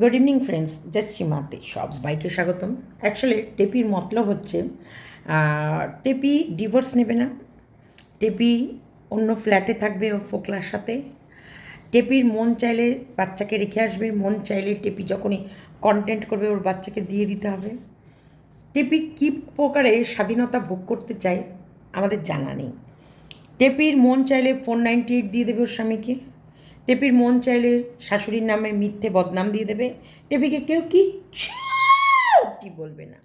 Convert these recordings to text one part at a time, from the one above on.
Good evening friends সীমাতে সবাইকে স্বাগতম। অ্যাকচুয়ালি টেপির মতলব হচ্ছে টেপি ডিভোর্স নেবে না। টেপি অন্য ফ্ল্যাটে থাকবে ও ফোকলার সাথে। টেপির মন চাইলে বাচ্চাকে রেখে আসবে। মন চাইলে টেপি যখনই কন্টেন্ট করবে, ওর বাচ্চাকে দিয়ে দিতে হবে। টেপি কী প্রকারে স্বাধীনতা ভোগ করতে চায়, আমাদের জানা নেই। টেপির মন চাইলে ফোর নাইনটি এইট দিয়ে দেবে ওর স্বামীকে। টেপির মন চাইলে শাশুড়ির নামে মিথ্যে বদনাম দিয়ে দেবে। টেপিকে কেউ কিচ্ছু কি বলবে না।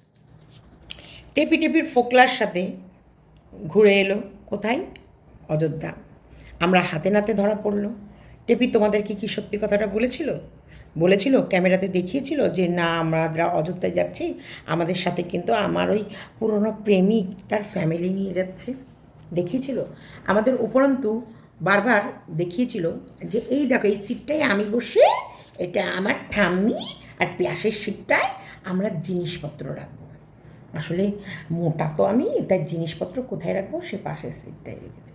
টেপি টেপির ফোকলার সাথে ঘুরে এলো কোথায়? অযোধ্যা। আমরা হাতে নাতে ধরা পড়ল। টেপি তোমাদেরকে কি সত্যি কথাটা বলেছিল? বলেছিল, ক্যামেরাতে দেখিয়েছিল যে, না, আমরা অযোধ্যায় যাচ্ছি। আমাদের সাথে কিন্তু আমার ওই পুরনো প্রেমিক তার ফ্যামিলি নিয়ে যাচ্ছে। দেখিয়েছিল। আমাদের উপরন্তু বারবার দেখিয়েছিল যে এই দেখো, এই সিটটায় আমি বসে এটা আমার ঠাম্মি আর পেঁয়াসের সিটটায় আমরা জিনিসপত্র রাখব। আসলে মোটা তো আমি, তাই জিনিসপত্র কোথায় রাখব? সে পাশের সিটটায় রেখেছে।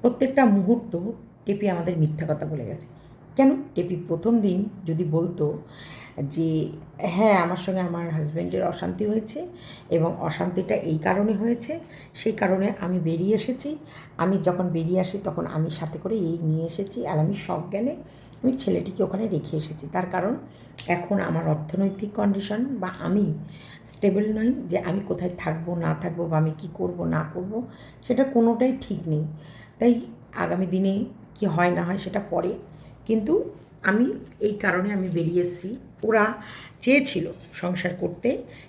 প্রত্যেকটা মুহূর্ত টেপি আমাদের মিথ্যা কথা বলে গেছে। কেন? টেপি প্রথম দিন যদি বলতো যে হ্যাঁ আমার সঙ্গে আমার হাজব্যান্ডের অশান্তি হয়েছে এবং অশান্তিটা এই কারণে হয়েছে, সেই কারণে আমি বেরিয়ে এসেছি। আমি যখন বেরিয়ে আসি তখন আমি সাথে করে এই নিয়ে এসেছি আর আমি সজ্ঞানে আমি ছেলেটিকে ওখানে রেখে এসেছি। তার কারণ এখন আমার অর্থনৈতিক কন্ডিশন বা আমি স্টেবল নই যে আমি কোথায় থাকব, না থাকব বা আমি কী করব, না করব, সেটা কোনোটাই ঠিক নেই। তাই আগামী দিনে কি হয় না হয় সেটা পরে কিন্তু আমি এই কারণে আমি বেরিয়ে এসেছি। ওরা চেয়েছিল সংসার করতে,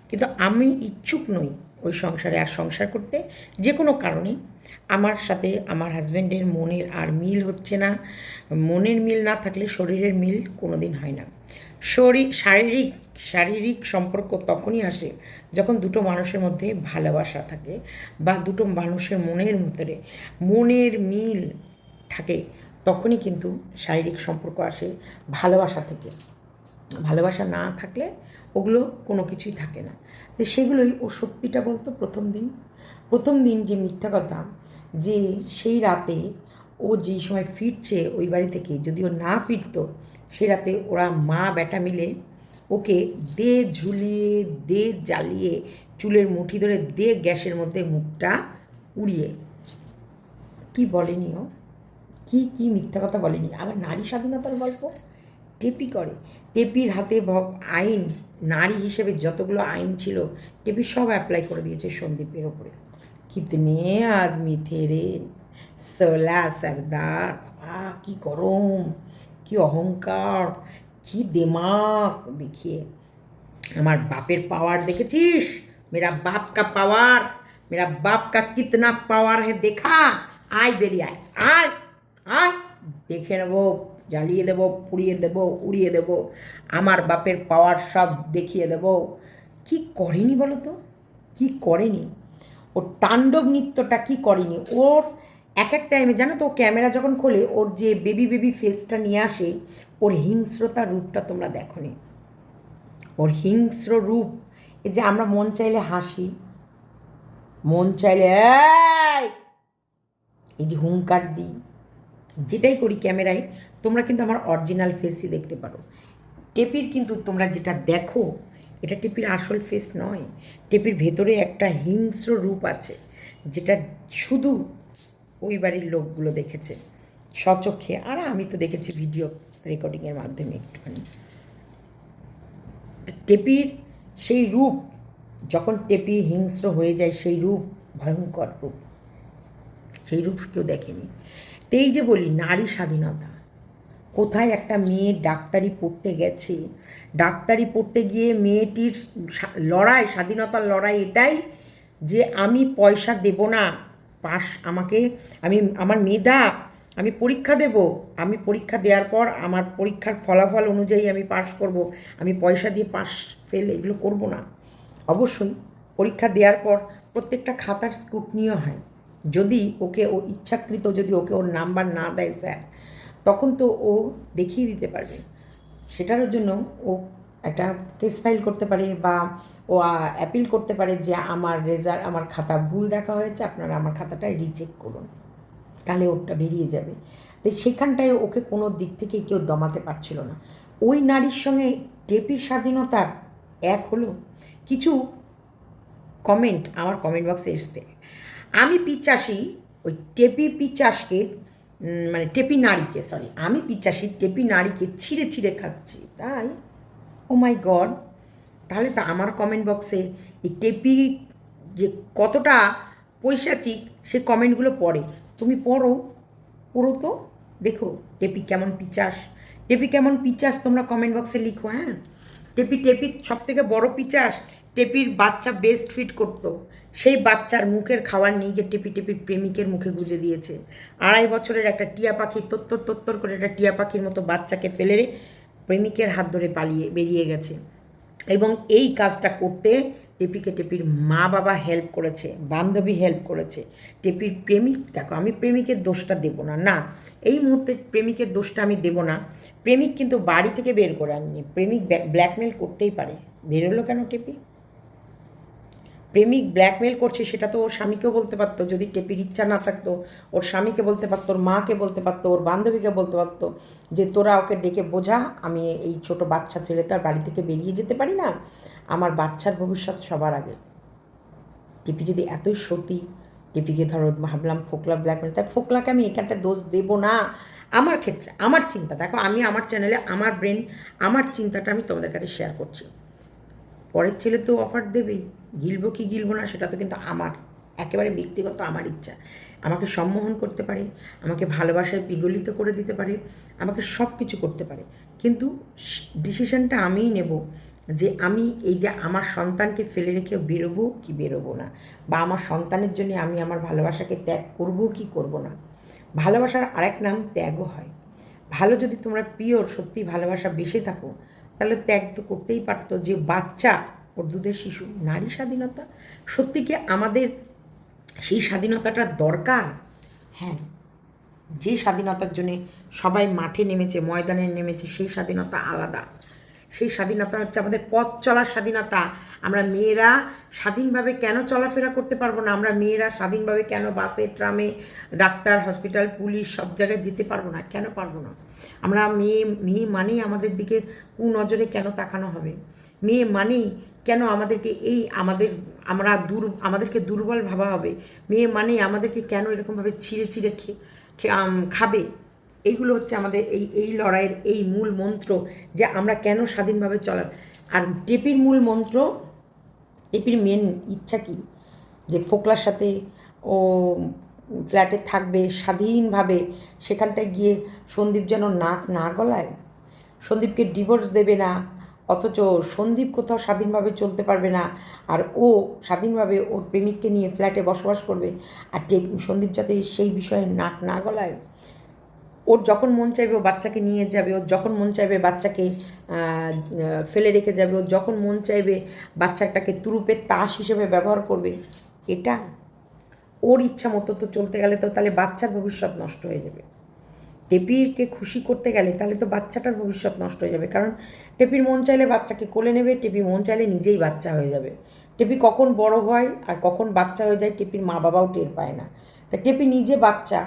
কিন্তু আমি ইচ্ছুক নই ওই সংসারে আর সংসার করতে, যে কোনো কারণে আমার সাথে আমার হাজব্যান্ডের মনের আর মিল হচ্ছে না। মনের মিল না থাকলে শরীরের মিল কোনো দিন হয় না। শরীর শারীরিক শারীরিক সম্পর্ক তখনই আসে যখন দুটো মানুষের মধ্যে ভালোবাসা থাকে বা দুটো মানুষের মনের ভিতরে মনের মিল থাকে। তখনই কিন্তু শারীরিক সম্পর্ক আসে ভালোবাসা থেকে। ভালোবাসা না থাকলে ওগুলো কোনো কিছুই থাকে না। তো সেগুলোই ও সত্যিটা বলতো প্রথম দিন। প্রথম দিন যে মিথ্যা কথা, যে সেই রাতে ও যেই সময় ফিরছে ওই বাড়ি থেকে, যদি ও না ফিরতো, সে রাতে ওরা মা বেটা মিলে ওকে দে ঝুলিয়ে, দে জ্বালিয়ে, চুলের মুঠি ধরে দে গ্যাসের মধ্যে মুখটা উড়িয়ে। কি বলেনি ও কি কি মিথ্যা কথা বলেনি? আবার নারী স্বাধীনতার গল্প? টেপি করে। টেপির হাতে আইন, নারী হিসেবে যতগুলো আইন ছিল, টেপি সব অ্যাপ্লাই করে দিয়েছে সন্দীপের ওপরে। কিতনে আদমি থে রে সোলা সর্দার, বাবা, কি গরম, কি অহংকার, কি দিমাগ। দেখিয়ে, আমার বাপের পাওয়ার দেখেছিস? মেরা বাপ কা পাওয়ার মেরা বাপ কা কিতনা পাওয়ার है দেখা। আয় বেরিয়ে আয় আয়। আয়, দেখে নেব, জ্বালিয়ে দেবো, পুড়িয়ে দেবো, উড়িয়ে দেবো, আমার বাপের পাওয়ার সব দেখিয়ে দেবো। কি করেনি বলো তো? কি করেনি? ওর তাণ্ডব নৃত্যটা কি করেনি? ওর এক এক টাইমে জানো তো, ক্যামেরা যখন খোলে, ওর যে বেবি বেবি ফেসটা নিয়ে আসে, ওর হিংস্রতার রূপটা তোমরা দেখোনি। ওর হিংস্র রূপ, এই যে আমরা মন চাইলে হাসি, মন চাইলে! এই যে হুঙ্কার দিই যেটাই করি ক্যামেরায়, তোমরা কিন্তু আমার অরিজিনাল ফেসই দেখতে পারো। টেপির কিন্তু তোমরা যেটা দেখো, এটা টেপির আসল ফেস নয়। টেপির ভেতরে একটা হিংস্র রূপ আছে, যেটা শুধু ওই বাড়ির লোকগুলো দেখেছে। স্বচক্ষে আর আমি তো দেখেছি ভিডিও রেকর্ডিংয়ের মাধ্যমে একটুখানি। টেপির সেই রূপ, যখন টেপি হিংস্র হয়ে যায়, সেই রূপ ভয়ঙ্কর রূপ। সেই রূপ কেউ দেখেনি। এই যে বলি, নারী স্বাধীনতা। কোথায় একটা মেয়ে ডাক্তারি পড়তে গেছে? ডাক্তারি পড়তে গিয়ে মেয়েটির লড়াই, স্বাধীনতার লড়াই এটাই যে আমি পয়সা দেব না, পাশ, আমাকে, আমি, আমার মেধা, আমি পরীক্ষা দেব। আমি পরীক্ষা দেওয়ার পর আমার পরীক্ষার ফলাফল অনুযায়ী আমি পাশ করব। আমি পয়সা দিয়ে পাস ফেল এগুলো করব না। অবশ্যই পরীক্ষা দেওয়ার পর প্রত্যেকটা খাতার স্কুটনিও হয়। যদি ওকে ও ইচ্ছাকৃত যদি ওকে ওর নাম্বার না দেয় স্যার, তখন তো ও দেখিয়ে দিতে পারবে। সেটার জন্য ও একটা কেস ফাইল করতে পারে বা ও অ্যাপিল করতে পারে যে আমার রেজাল্ট আমার খাতা ভুল দেখা হয়েছে, আপনারা আমার খাতাটা রিচেক করুন। তাহলে ওটা বেরিয়ে যাবে। তো সেখানটায় ওকে কোনো দিক থেকে কেউ দমাতে পারছিল না। ওই নারীর সঙ্গে টেপির স্বাধীনতার এক হলো। কিছু কমেন্ট আমার কমেন্ট বক্সে এসছে। আমি পিচাসি ওই টেপি পিচাসকে মানে টেপি নারীকে সরি আমি পিচাসি টেপি নারীকে ছিঁড়ে ছিঁড়ে খাচ্ছি। তাই? ও মাই গড তাহলে তো আমার কমেন্ট বক্সে এই টেপি যে কতটা পৈশাচিক, সে কমেন্টগুলো পড়ে। তুমি পড়ো পড়ো তো। দেখো, টেপি কেমন পিচাস টেপি কেমন পিচাস তোমরা কমেন্ট বক্সে লিখো হ্যাঁ? টেপি টেপির সব থেকে বড় পিচাস টেপির বাচ্চা বেস্ট ফিট করতো। সেই বাচ্চার মুখের খাবার নিয়ে গিয়ে টেপি টেপির প্রেমিকের মুখে গুজে দিয়েছে। আড়াই বছরের একটা টিয়া পাখি তত্তর তত্তর করে একটা টিয়া পাখির মতো বাচ্চাকে ফেলে প্রেমিকের হাত ধরে পালিয়ে বেরিয়ে গেছে। এবং এই কাজটা করতে টেপিকে টেপির মা বাবা হেল্প করেছে, বান্ধবী হেল্প করেছে। টেপির প্রেমিক, দেখো আমি প্রেমিকের দোষটা দেব না না, এই মুহূর্তে প্রেমিকের দোষটা আমি দেব না। প্রেমিক কিন্তু বাড়ি থেকে বের করে আননি, প্রেমিক ব্ল্যাকমেল করতেই পারে। বেরোলো কেন টেপি? প্রেমিক ব্ল্যাকমেল করছে, সেটা তো ওর স্বামীকেও বলতে পারতো। যদি টেপির ইচ্ছা না থাকতো, ওর স্বামীকে বলতে পারতো, ওর মাকে বলতে পারতো, ওর বান্ধবীকে বলতে পারতো যে, তোরা ওকে ডেকে বোঝা, আমি এই ছোট বাচ্চা ফেলে তার বাড়ি থেকে বেরিয়ে যেতে পারি না। আমার বাচ্চার ভবিষ্যৎ সবার আগে। টিপি যদি এতই সতী, টিপিকে ধরো ভাবলাম ফোকলা ব্ল্যাকমেল তাই ফোকলাকে আমি এখানটা দোষ দেবো না। আমার ক্ষেত্রে, আমার চিন্তা, দেখো আমি আমার চ্যানেলে, আমার ব্রেন, আমার চিন্তাটা আমি তোমাদের কাছে শেয়ার করছি। পরের ছেলে তো অফার দেবেই। গিলবো কি গিলবো না সেটা তো কিন্তু আমার, একেবারে ব্যক্তিগত আমার ইচ্ছা। আমাকে সম্মোহন করতে পারে, আমাকে ভালোবাসায় বিগলিত করে দিতে পারে, আমাকে সব কিছু করতে পারে। কিন্তু ডিসিশনটা আমিই নেব যে আমি এই যে আমার সন্তানকে ফেলে রেখে বেরোবো কি বেরোবো না, বা আমার সন্তানের জন্য আমি আমার ভালোবাসাকে ত্যাগ করব কি করব না। ভালোবাসার আরেক নাম ত্যাগও হয়। ভালো যদি তোমরা পিওর সত্যি ভালোবাসা বেশি থাকো, তাহলে ত্যাগ তো করতেই পারতো যে বাচ্চা দুধের শিশু, নারী স্বাধীনতা। সত্যি কি আমাদের সেই স্বাধীনতাটা দরকার? হ্যাঁ। যে স্বাধীনতার জন্যে সবাই মাঠে নেমেছে, ময়দানে নেমেছে, সেই স্বাধীনতা আলাদা। সেই স্বাধীনতা হচ্ছে আমাদের পথ চলার স্বাধীনতা। আমরা মেয়েরা স্বাধীনভাবে কেন চলাফেরা করতে পারব না? আমরা মেয়েরা স্বাধীনভাবে কেন বাসে, ট্রামে, ডাক্তার, হসপিটাল, পুলিশ সব জায়গায় যেতে পারব না? কেন পারব না? আমরা মেয়ে মেয়ে মানেই আমাদের দিকে কুনজরে কেন তাকানো হবে? মেয়ে মানেই কেন আমাদেরকে এই আমাদের, আমরা দুর, আমাদেরকে দুর্বল ভাবা হবে? মেয়ে মানেই আমাদেরকে কেন এরকমভাবে ছিঁড়ে ছিঁড়ে খাবে? এইগুলো হচ্ছে আমাদের এই এই লড়াইয়ের এই মূল মন্ত্র যে আমরা কেন স্বাধীনভাবে চলার। আর টেপির মূল মন্ত্র, টেপির মেন ইচ্ছা কি? যে ফোকলার সাথে ও ফ্ল্যাটে থাকবে, স্বাধীনভাবে সেখানটায় গিয়ে সন্দীপ যেন নাক না গলায়? সন্দীপকে ডিভোর্স দেবে না? অথচ সন্দীপ কোথাও স্বাধীনভাবে চলতে পারবে না। আর ও স্বাধীনভাবে ওর প্রেমিককে নিয়ে ফ্ল্যাটে বসবাস করবে। আর সন্দীপ যাতে সেই বিষয়ে নাক না গলায়, ওর যখন মন চাইবে ও বাচ্চাকে নিয়ে যাবে, ওর যখন মন চাইবে বাচ্চাকে ফেলে রেখে যাবে, ওর যখন মন চাইবে বাচ্চাটাকে তুরুপের তাস হিসেবে ব্যবহার করবে, এটা ওর ইচ্ছা মতো তো চলতে গেলে তো তাহলে বাচ্চার ভবিষ্যৎ নষ্ট হয়ে যাবে। টেপিরকে খুশি করতে গেলে তাহলে তো বাচ্চাটার ভবিষ্যৎ নষ্ট হয়ে যাবে। কারণ টেপির মন চাইলে বাচ্চাকে কোলে নেবে, টেপি মন চাইলে নিজেই বাচ্চা হয়ে যাবে। টেপি কখন বড় হয় আর কখন বাচ্চা হয়ে যায় টেপির মা বাবাও টের পায় না। তা টেপি নিজে বাচ্চা,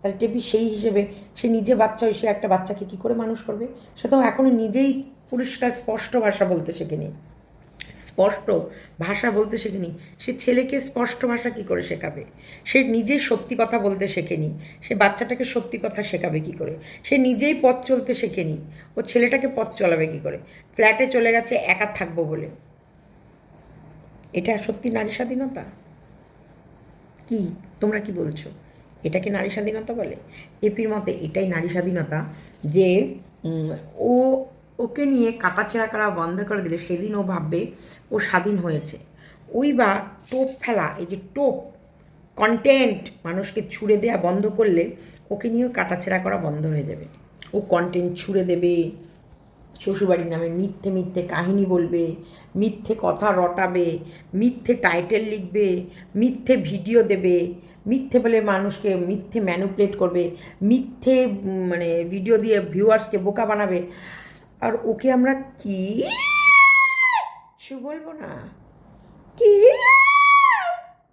তাহলে টেপি সেই হিসেবে সে নিজে বাচ্চা হয়ে সে একটা বাচ্চাকে কী করে মানুষ করবে? সে তো এখনও নিজেই পুরস্কার স্পষ্ট ভাষা বলতে শেখেনি। স্পষ্ট ভাষা বলতে শেখেনি। সে ছেলেকে স্পষ্ট ভাষা কী করে শেখাবে? সে নিজেই সত্যি কথা বলতে শেখেনি। সে বাচ্চাটাকে সত্যি কথা শেখাবে কী করে? সে নিজেই পথ চলতে শেখেনি। ও ছেলেটাকে পথ চলাবে কী করে? ফ্ল্যাটে চলে গেছে, একা থাকব বলে। এটা সত্যি নারী স্বাধীনতা? কি? তোমরা কি বলছো? এটাকে নারী স্বাধীনতা বলে? এপির মতে এটাই নারী স্বাধীনতা যে ও ওকে নিয়ে কাটাছেঁড়া করা বন্ধ করে দিলে সেদিন ও ভাববে ও স্বাধীন হয়েছে। ওই বা টোপ ফেলা, এই যে টোপ কন্টেন্ট মানুষকে ছুড়ে দেওয়া বন্ধ করলে ওকে নিয়েও কাটাছেঁড়া করা বন্ধ হয়ে যাবে। ও কন্টেন্ট ছুড়ে দেবে, শ্বশুরবাড়ির নামে মিথ্যে মিথ্যে কাহিনী বলবে, মিথ্যে কথা রটাবে, মিথ্যে টাইটেল লিখবে, মিথ্যে ভিডিও দেবে, মিথ্যে বলে মানুষকে মিথ্যে ম্যানুপুলেট করবে, মিথ্যে মানে ভিডিও দিয়ে ভিউয়ার্সকে বোকা বানাবে। আর ওকে আমরা কি? কিছু বলব না। কি?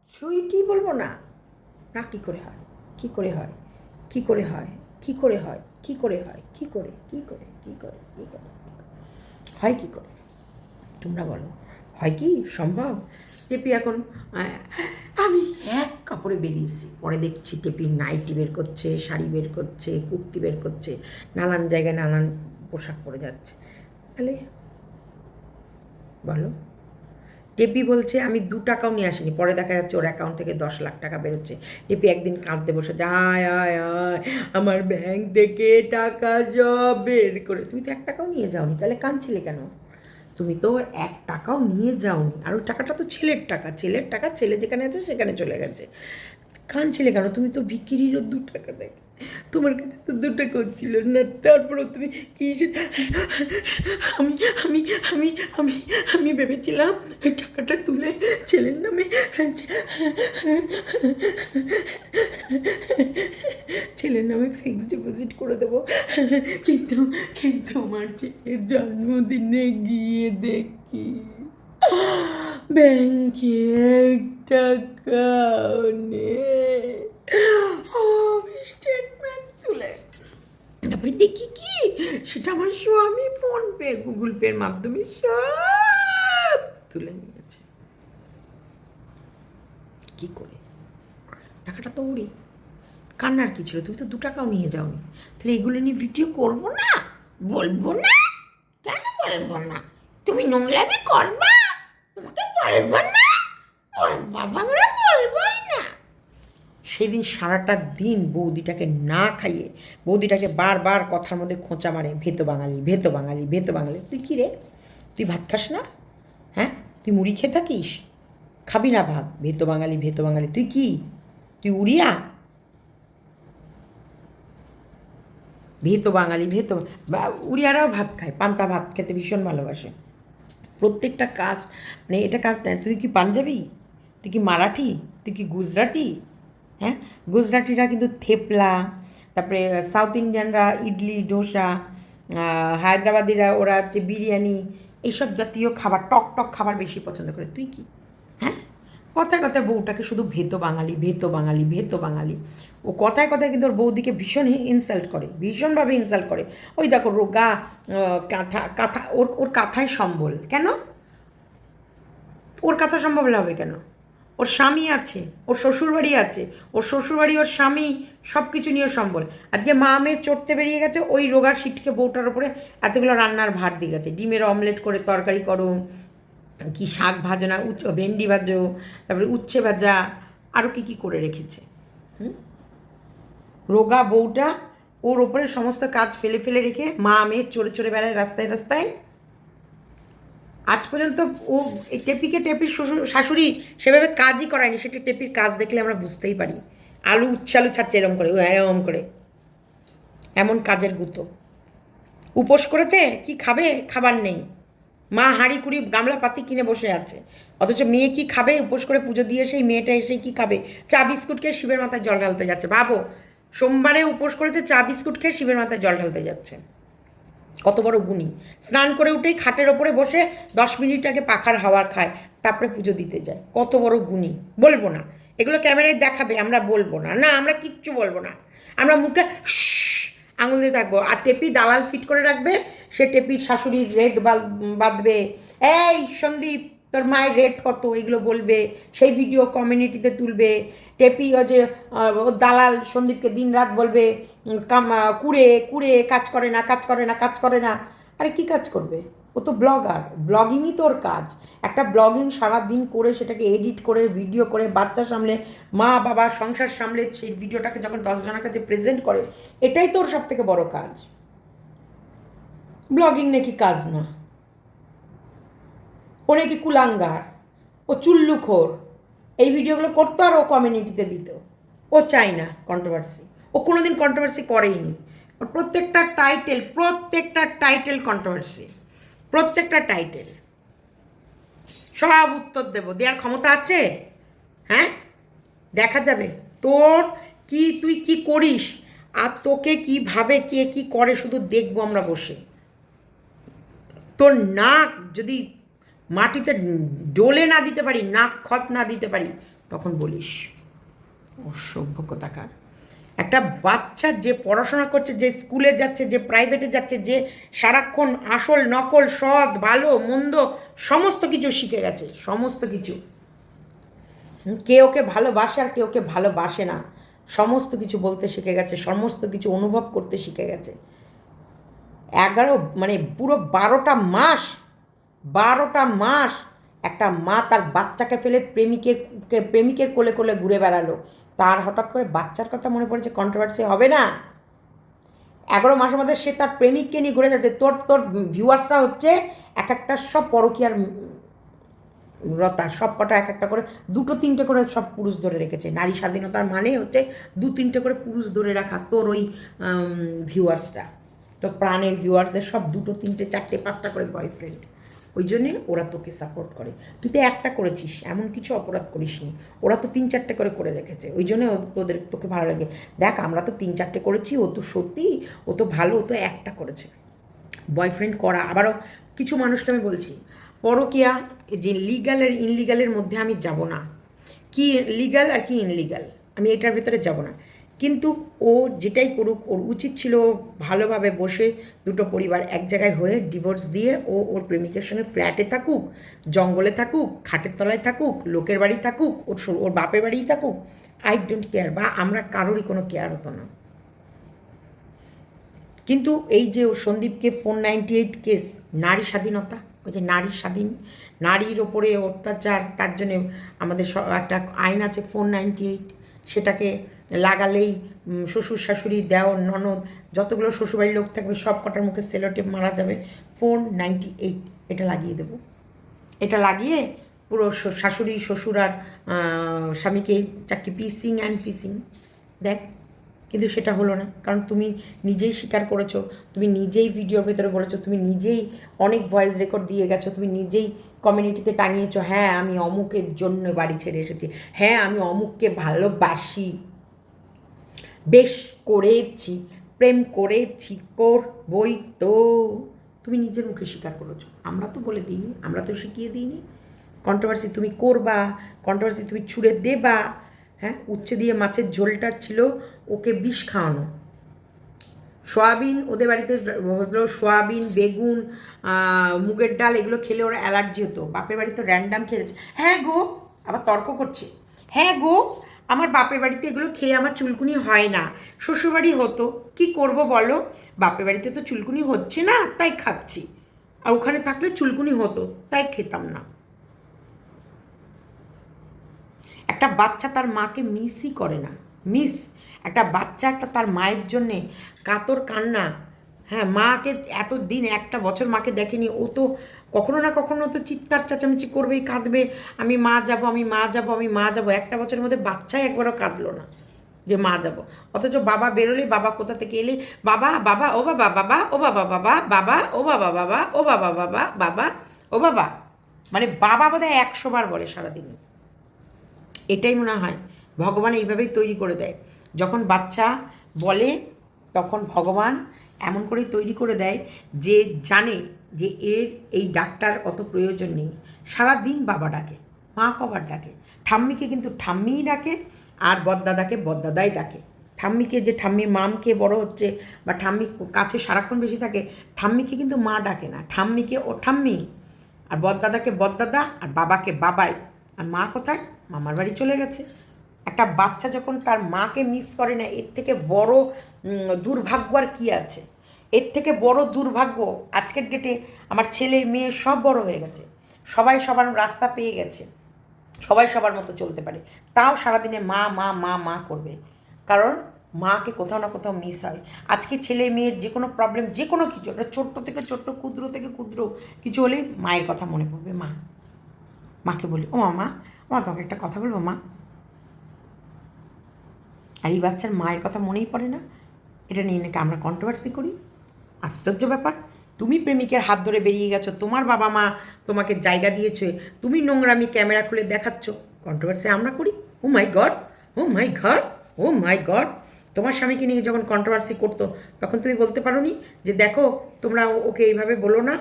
সুইটি বলব না। না, কী করে হয়? কী করে হয়? কী করে হয়? কী করে হয়? কী করে হয়? কী করে? কী করে? কী করে? কী করে? হয় কী করে? তোমরা বলো। হয় কি? সম্ভব? টেপি এখন আমি এক কাপড়ে বেরিয়েছি। পরে দেখছি টেপি নাইটি বের করছে, শাড়ি বের করছে, কুর্তি বের করছে। নানান জায়গায় নানান পোশাক পরে যাচ্ছে। তাহলে বলো। টেপি বলছে, আমি দু টাকাও নিয়ে আসিনি। পরে দেখা যাচ্ছে ওর অ্যাকাউন্ট থেকে দশ লাখ টাকা বেরোচ্ছে। টেপি একদিন কাঁদতে বসে যায় আয় আয়, আমার ব্যাংক থেকে টাকা সব বের করে তুমি তো এক টাকাও নিয়ে যাওনি, তাহলে কাঁদছিলে কেন? তুমি তো এক টাকাও নিয়ে যাওনি। আর ওই টাকাটা তো ছেলের টাকা ছেলের টাকা, ছেলে যেখানে আছে সেখানে চলে গেছে। কাঁদছিলে কেন? তুমি তো বিক্রিরও দু টাকা দেখে তোমার কাছে তো দুটো করছিল না, তারপরেও তুমি কি আমি আমি আমি আমি আমি ভেবেছিলাম টাকাটা তুলে ছেলের নামে ছেলের নামে ফিক্সড ডিপোজিট করে দেবো। কিন্তু কিন্তু আমার ছেলের জন্মদিনে গিয়ে দেখি ব্যাংকে এক টাকাও নেই স্টেটমেন্ট তুলে তারপরে দেখি কি সেটা আমার স্বামী ফোন পে গুগল পের মাধ্যমে সব তুলে নিয়েছে কি করে টাকাটা তো ওরই কান্নার কি ছিল তুমি তো দু টাকাও নিয়ে যাওনি তাহলে এগুলো নিয়ে ভিডিও করব না বলব না কেন বলব না তুমি নোংরামি করবা? বলব না? ওর বাবা বলবোই না। সেদিন সারাটা দিন বৌদিটাকে না খাইয়ে, বৌদিটাকে বারবার কথার মধ্যে খোঁচা মারে, ভেতো বাঙালি ভেতো বাঙালি ভেতো বাঙালি। তুই কী রে? তুই ভাত খাস না? হ্যাঁ? তুই মুড়ি খেয়ে থাকিস? খাবি না ভাত? ভেতো বাঙালি ভেতো বাঙালি, তুই কি? তুই উড়িয়া? ভেতো বাঙালি, ভেতো উড়িয়ারাও ভাত খায়, পান্তা ভাত খেতে ভীষণ ভালোবাসে। প্রত্যেকটা কাস্ট মানে এটা কাস্ট নেয়। তুই কি পাঞ্জাবি? তুই কি মারাঠি? তুই কি গুজরাটি? হ্যাঁ? গুজরাটিরা কিন্তু থেপলা, তারপরে সাউথ ইন্ডিয়ানরা ইডলি ডোসা হায়দ্রাবাদিরা ওরা হচ্ছে বিরিয়ানি এইসব জাতীয় খাবার, টক টক খাবার বেশি পছন্দ করে। তুই কি? কথায় কথায় বউটাকে শুধু ভেতো বাঙালি ভেতো বাঙালি ভেতো বাঙালি। ও কথায় কথায় কিন্তু ওর বৌদিকে ভীষণ ইনসাল্ট করে, ভীষণভাবে ইনসাল্ট করে। ওই দেখো রোগা কাঁথা কাঁথা, ওর ওর কাঁথায় সম্বল। কেন? ওর কথা সম্ভব হবে কেন? ওর স্বামী আছে, ওর শ্বশুরবাড়ি আছে, ওর শ্বশুরবাড়ি, ওর স্বামী সব কিছু নিয়ে সম্বল। আজকে মা মেয়ে চড়তে বেরিয়ে গেছে, ওই রোগার সিটকে বউটার ওপরে এতগুলো রান্নার ভার দিয়ে গেছে। ডিমের অমলেট করে তরকারি করো কি শাক ভাজো না উচ্চ ভেন্ডি ভাজো, তারপরে উচ্ছে ভাজা আরও কি কি করে রেখেছে, হুম? রোগা বউটা ওর ওপরে সমস্ত কাজ ফেলে ফেলে রেখে মা মেয়ে চড়ে চড়ে বেড়ায় রাস্তায় রাস্তায়। আজ পর্যন্ত ও টেপিকে টেপির শ্বশুর, শাশুড়ি সেভাবে কাজই করায়নি, সেটা টেপির কাজ দেখলে আমরা বুঝতেই পারি। আলু উচ্ছালু ছাড়ছে এরম করে এরম করে। এমন কাজের গুতো। উপোস করেছে, কি খাবে? খাবার নেই। মা হাঁড়ি কুড়ি গামলা পাতি কিনে বসে আছে। অথচ মেয়ে কি খাবে? উপোস করে পুজো দিয়ে সেই মেয়েটা এসে কি খাবে? চা বিস্কুট খেয়ে শিবের মাথায় জল ঢালতে যাচ্ছে। ভাবো সোমবারে উপোস করেছে, চা বিস্কুট খেয়ে শিবের মাথায় জল ঢালতে যাচ্ছে। কত বড় গুণী। স্নান করে উঠেই খাটের ওপরে বসে দশ মিনিট আগে পাখার হাওয়া খায়, তারপরে পুজো দিতে যায়। কত বড় গুণী। বলব না। এগুলো ক্যামেরায় দেখাবে, আমরা বলব না। না, আমরা কিচ্ছু বলব না। আমরা মুখে আঙুল দিয়ে থাকব আর টেপি দালাল ফিট করে রাখবে সে টেপির শাশুড়ির রেট বাঁধবে। এই সন্দীপ, তোর মায়ের রেট কত? এগুলো বলবে, সেই ভিডিও কমিউনিটিতে তুলবে। টেপি ও যে ও দালাল সন্দীপকে দিন রাত বলবে কুড়ে কুড়ে, কাজ করে না, কাজ করে না, কাজ করে না। আরে কি কাজ করবে? ও তো ব্লগার, ব্লগিংই তোর কাজ। একটা ব্লগিং সারা দিন করে সেটাকে এডিট করে, ভিডিও করে, বাচ্চা সামলে, মা, বাবা, সংসার সামলে, সেই ভিডিওটাকে যখন দশজনের কাছে প্রেজেন্ট করে, এটাই তোর সব থেকে বড় কাজ। ব্লগিং নাকি কাজ না? ও নাকি কুলাঙ্গার? ও চুল্লুখোর? এই ভিডিওগুলো করতো আর ও কমিউনিটিতে দিত। ও চাই না কন্ট্রোভার্সি ও কোনোদিন কন্ট্রোভার্সি করেইনি। ওর প্রত্যেকটা টাইটেল প্রত্যেকটা টাইটেল কন্ট্রোভার্সি প্রত্যেকটা টাইটেল সব উত্তর দেবো। দেওয়ার ক্ষমতা আছে? হ্যাঁ? দেখা যাবে। তোর কি, তুই কি করিস? আর তোকে কীভাবে কে কি করে শুধু দেখব আমরা বসে। তোর নাক যদি মাটিতে ডোলে না দিতে পারি, নাক খত না দিতে পারি, তখন বলিস অসভ্য কথাকার একটা বাচ্চা যে পড়াশোনা করছে, যে স্কুলে যাচ্ছে, যে প্রাইভেটে যাচ্ছে, যে সারাক্ষণ আসল, নকল, সৎ, ভালো, মন্দ সমস্ত কিছু শিখে গেছে, সমস্ত কিছু। কে ওকে ভালোবাসে আর কে ওকে ভালোবাসে না, সমস্ত কিছু বলতে শিখে গেছে, সমস্ত কিছু অনুভব করতে শিখে গেছে। এগারো মানে পুরো বারোটা মাস বারোটা মাস একটা মা তার বাচ্চাকে ফেলে প্রেমিকের প্রেমিকের কোলে কোলে ঘুরে বেড়ালো। তার হঠাৎ করে বাচ্চার কথা মনে পড়েছে কন্ট্রোভার্সি হবে না। এগারো মাসের মধ্যে সে তার প্রেমিককে নিয়ে ঘুরে যাচ্ছে। তোর তোর ভিউয়ার্সরা হচ্ছে এক একটা সব পরকীয়ার রতা, সব কটা এক একটা করে, দুটো তিনটে করে সব পুরুষ ধরে রেখেছে। নারী স্বাধীনতার মানে হচ্ছে দু তিনটে করে পুরুষ ধরে রাখা তোর ওই ভিউয়ার্সরা তো প্রাণের ভিউয়ার্সদের সব দুটো, তিনটে, চারটে, পাঁচটা করে বয়ফ্রেন্ড ওই জন্যে ওরা তোকে সাপোর্ট করে। তুই তো একটা করেছিস, এমন কিছু অপরাধ করিসনি। ওরা তো তিন, চারটে করে করে রেখেছে। ওই জন্য তোদের, তোকে ভালো লাগে। দেখ, আমরা তো তিন, চারটে করেছি, ও তো সত্যি, ও তো ভালো, ও তো একটা করেছে। বয়ফ্রেন্ড করা, আবারও কিছু মানুষকে আমি বলছি, পরকিয়া যে লিগাল আর ইনলিগালের মধ্যে আমি যাব না। কি লিগাল আর কি ইনলিগাল আমি এটার ভেতরে যাব না। কিন্তু ও যেটাই করুক, ওর উচিত ছিল ভালোভাবে বসে দুটো পরিবার এক জায়গায় হয়ে ডিভোর্স দিয়ে ও ওর প্রেমিকের সঙ্গে ফ্ল্যাটে থাকুক, জঙ্গলে থাকুক, খাটের তলায় থাকুক, লোকের বাড়ি থাকুক, ওর ওর বাপের বাড়িই থাকুক আই ডোন্ট কেয়ার বা আমরা কারোরই কোনো কেয়ার হতো না। কিন্তু এই যে সন্দীপকে ফোর নাইনটি এইট কেস নারী স্বাধীনতা, ওই যে নারী স্বাধীন, নারীর ওপরে অত্যাচার, তার জন্য আমাদের একটা আইন আছে ফোর নাইনটি এইট সেটাকে লাগালেই শ্বশুর শাশুড়ি, দেওর, ননদ, যতগুলো শ্বশুরবাড়ির লোক থাকবে সব কটার মুখে সেলোটেপ মারা যাবে। ফোর নাইনটি এইট, এটা লাগিয়ে দেবো। এটা লাগিয়ে পুরো শাশুড়ি, শ্বশুর আর স্বামীকে চাকরি পিসিং অ্যান্ড পিসিং দেখ। কিন্তু সেটা হলো না। কারণ তুমি নিজেই স্বীকার করেছ, তুমি নিজেই ভিডিওর ভেতরে বলেছ, তুমি নিজেই অনেক ভয়েস রেকর্ড দিয়ে গেছো, তুমি নিজেই কমিউনিটিতে টাঙিয়েছো হ্যাঁ আমি অমুকের জন্য বাড়ি ছেড়ে এসেছি। হ্যাঁ আমি অমুককে ভালোবাসি। বেশ করেছি, প্রেম করেছি, করবই তো। তুমি নিজের মুখে স্বীকার করেছ। আমরা তো বলে দিইনি, আমরা তো শিখিয়ে দিইনি। কন্ট্রোভার্সি তুমি করবা কন্ট্রোভার্সি তুমি ছুঁড়ে দেবা। হ্যাঁ উচ্ছে দিয়ে মাছের ঝোলটা ছিল ওকে বিষ খাওয়ানো। সোয়াবিন, ওদের বাড়িতে হলো সোয়াবিন, বেগুন মুগের ডাল, এগুলো খেলে ওরা অ্যালার্জি হতো। বাপের বাড়িতে র্যান্ডাম খেয়েছে হ্যাঁ গো, আবার তর্ক করছে। হ্যাঁ গো, আমার বাপের বাড়িতে এগুলো খেয়ে আমার চুলকুনি হয় না। শ্বশুরবাড়ি হতো, কি করব বলো? বাপের বাড়িতে তো চুলকুনি হচ্ছে না, তাই খাচ্ছি। আর ওখানে থাকলে চুলকুনি হতো, তাই খেতাম না। একটা বাচ্চা তার মাকে মিসই করে না। মিস একটা বাচ্চা একটা তার মায়ের জন্যে কাতর কান্না। হ্যাঁ মাকে এত দিন একটা বছর মাকে দেখেনি। ও তো কখনো না কখনো তো চিৎকার, চেঁচামেচি করবেই, কাঁদবে। আমি মা যাব, আমি মা যাব, আমি মা যাব। একটা বছরের মধ্যে বাচ্চাই একবারও কাঁদলো না যে মা যাব। অথচ বাবা বেরোলে বাবা কোথা থেকে এলে? বাবা বাবা, ও বাবা বাবা, ও বাবা বাবা বাবা, ও বাবা বাবা, ও বাবা বাবা বাবা, ও বাবা। মানে বাবা বোধহয় একশো বার বলে সারাদিনে। এটাই মনে হয়, ভগবান এইভাবেই তৈরি করে দেয়। যখন বাচ্চা বলে, তখন ভগবান এমন করেই তৈরি করে দেয় যে জানে যে এর এই ডাক্তার অত প্রয়োজন নেই। সারাদিন বাবা ডাকে, মা কবার ডাকে। ঠাম্মিকে কিন্তু ঠাম্মিই ডাকে আর বদদাদাকে বদদাদাই ডাকে। ঠাম্মিকে যে ঠাম্মি মামকে বড় হচ্ছে বা ঠাম্মি কাছে সারাক্ষণ বেশি থাকে, ঠাম্মিকে কিন্তু মা ডাকে না। ঠাম্মিকে ও ঠাম্মি, আর বদদাদাকে বদদাদা, আর বাবাকে বাবাই। আর মা কোথায়? মামার বাড়ি চলে গেছে। একটা বাচ্চা যখন তার মাকে মিস করে না, এর থেকে বড় দুর্ভাগ্য আর কী আছে? এর থেকে বড় দুর্ভাগ্য আজকের ডেটে আমার ছেলে, মেয়ে সব বড় হয়ে গেছে। সবাই সবার রাস্তা পেয়ে গেছে। সবাই সবার মতো চলতে পারে। তাও সারাদিনে মা মা মা মা করবে। কারণ মাকে কোথাও না কোথাও মিস হয়। আজকে ছেলে, মেয়ের যে কোনো প্রবলেম যে কোনো কিছু, একটা ছোট্ট থেকে ছোট্ট, ক্ষুদ্র থেকে ক্ষুদ্র কিছু হলেই মায়ের কথা মনে পড়বে মা। মাকে বলি, ও মা মা, তোমাকে একটা কথা বলব, মা? আর এই বাচ্চার মায়ের কথা মনেই পড়ে না। এটা নিয়ে নাকি আমরা কন্ট্রোভার্সি করি। আশ্চর্য ব্যাপার। তুমি প্রেমিকের হাত ধরে বেরিয়ে গেছো, তোমার বাবা মা তোমাকে জায়গা দিয়েছে, তুমি নোংরামি ক্যামেরা খুলে দেখাচ্ছ। কন্ট্রোভার্সি আমরা করি। ও my god oh my god oh my god তোমার স্বামীকে নিয়ে যখন কন্ট্রোভার্সি করতো, তখন তুমি বলতে পারো নি যে, দেখো, তোমরা ওকে এইভাবে বলো না?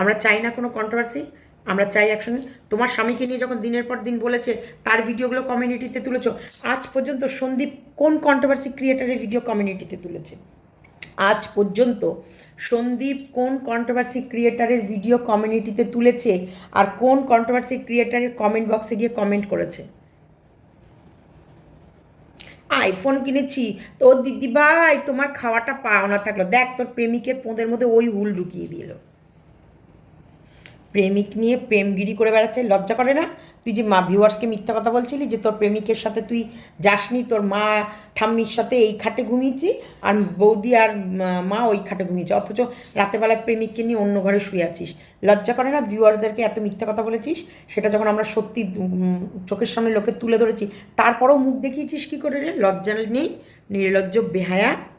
আমরা চাই না কোনো কন্ট্রোভার্সি আমরা চাই একসঙ্গে। তোমার স্বামীকে নিয়ে যখন দিনের পর দিন বলেছে, তার ভিডিওগুলো কমিউনিটিতে তুলেছ, আজ পর্যন্ত সন্দীপ কোন কন্ট্রোভার্সি ক্রিয়েটারের ভিডিও কমিউনিটিতে তুলেছে? আজ পর্যন্ত সন্দীপ কোন কন্ট্রোভার্সি ক্রিয়েটারের ভিডিও কমিউনিটিতে তুলেছে আর কোন কন্ট্রোভার্সি ক্রিয়েটারের কমেন্ট বক্সে গিয়ে কমেন্ট করেছে? আইফোন কিনেছি। তো দিদি ভাই তোমার খাওয়াটা পাওনা থাকল। দেখ, তোর প্রেমিকের পোঁদের মধ্যে ওই হুল ঢুকিয়ে দিল। প্রেমিক নিয়ে প্রেমগিরি করে বেড়াচ্ছে, লজ্জা করে না? তুই যে মা ভিউয়ার্সকে মিথ্যা কথা বলছিলি যে তোর প্রেমিকের সাথে তুই যাসনি, তোর মা ঠাম্মির সাথে এই খাটে ঘুমিয়েছি আর বৌদি আর মা- ওই খাটে ঘুমিয়েছে। অথচ রাতেবেলায় প্রেমিককে নিয়ে অন্য ঘরে শুয়ে আছিস। লজ্জা করে না ভিউয়ার্সদেরকে এত মিথ্যা কথা বলেছিস? সেটা যখন আমরা সত্যি চোখের সামনে লোকে তুলে ধরেছি, তারপরেও মুখ দেখিয়েছিস কী করে রে? লজ্জা নেই, নির্লজ্জ, বেহায়া।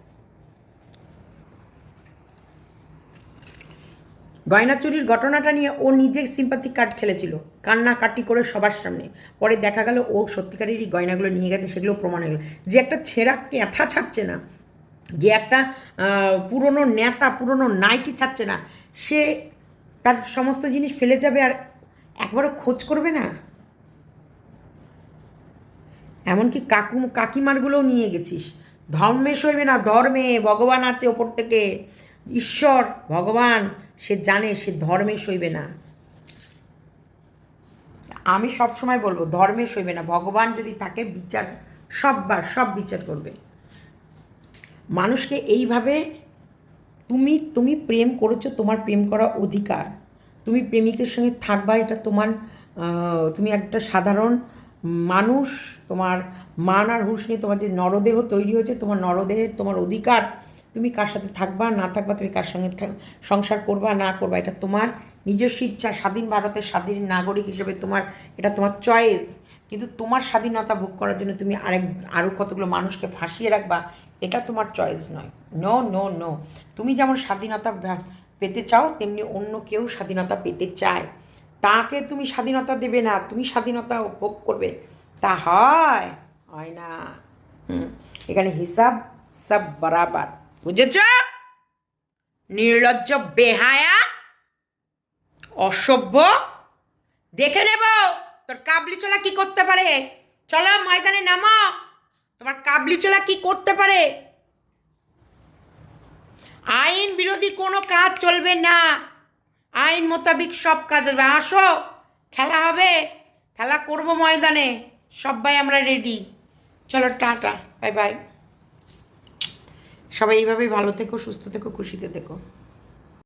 গয়না চুরির ঘটনাটা নিয়ে ও নিজে সিম্পাথি কার্ড খেলেছিল। কান্নাকাটি করে সবার সামনে। পরে দেখা গেল ও সত্যিকারেরই গয়নাগুলো নিয়ে গেছে সেগুলো প্রমাণ হয়ে গেল। যে একটা ছেঁড়া ক্যাথা ছাড়ছে না, যে একটা পুরনো নেতা, পুরনো নাইটি ছাড়ছে না, সে তার সমস্ত জিনিস ফেলে যাবে আর একবারও খোঁজ করবে না? এমনকি কাকু, কাকিমারগুলোও নিয়ে গেছিস। ধর্মে সইবে না, ধর্মে ভগবান আছে ওপর থেকে। ঈশ্বর, ভগবান। সে জানে, সে ধর্মে সইবে না। আমি সব সময় বলব, ধর্মে সইবে না। ভগবান যদি তাকে বিচার সববার সব বিচার করবে। মানুষকে এইভাবে তুমি তুমি প্রেম করেছ, তোমার প্রেম করা অধিকার। তুমি প্রেমিকের সঙ্গে থাকবা, এটা তোমার তুমি একটা সাধারণ মানুষ। তোমার মান আর হুঁশ নিয়ে তোমার যে নরদেহ তৈরি হয়েছে, তোমার নরদেহের তোমার অধিকার তুমি কার সাথে থাকবা, না থাকবা, তুমি কার সঙ্গে সংসার করবা, না করবা, এটা তোমার নিজস্ব ইচ্ছা। স্বাধীন ভারতের স্বাধীন নাগরিক হিসেবে তোমার, এটা তোমার চয়েস কিন্তু তোমার স্বাধীনতা ভোগ করার জন্য তুমি আরেক আরও কতগুলো মানুষকে ফাঁসিয়ে রাখবা, এটা তোমার চয়েস নয়। নো নো নো তুমি যেমন স্বাধীনতা পেতে চাও, তেমনি অন্য কেউ স্বাধীনতা পেতে চায়। তাকে তুমি স্বাধীনতা দেবে না, তুমি স্বাধীনতা ভোগ করবে। তা হয় হয় না। এখানে হিসাব সব বরাবর। বুঝেছ? নির্লজ্জ, বেহায়া, অসভ্য। দেখে নেব, তোর কাবলি চোলা কি করতে পারে? চলো ময়দানে নামো, তোমার কাবলি চোলা কি করতে পারে? আইন বিরোধী কোনো কাজ চলবে না। আইন মোতাবিক সব কাজ হবে। আসো, খেলা হবে। খেলা করব ময়দানে। সবাই আমরা রেডি চলো, টাটা। বাই বাই সবাই এইভাবেই ভালো থেকো সুস্থ থেকো খুশিতে থেকো।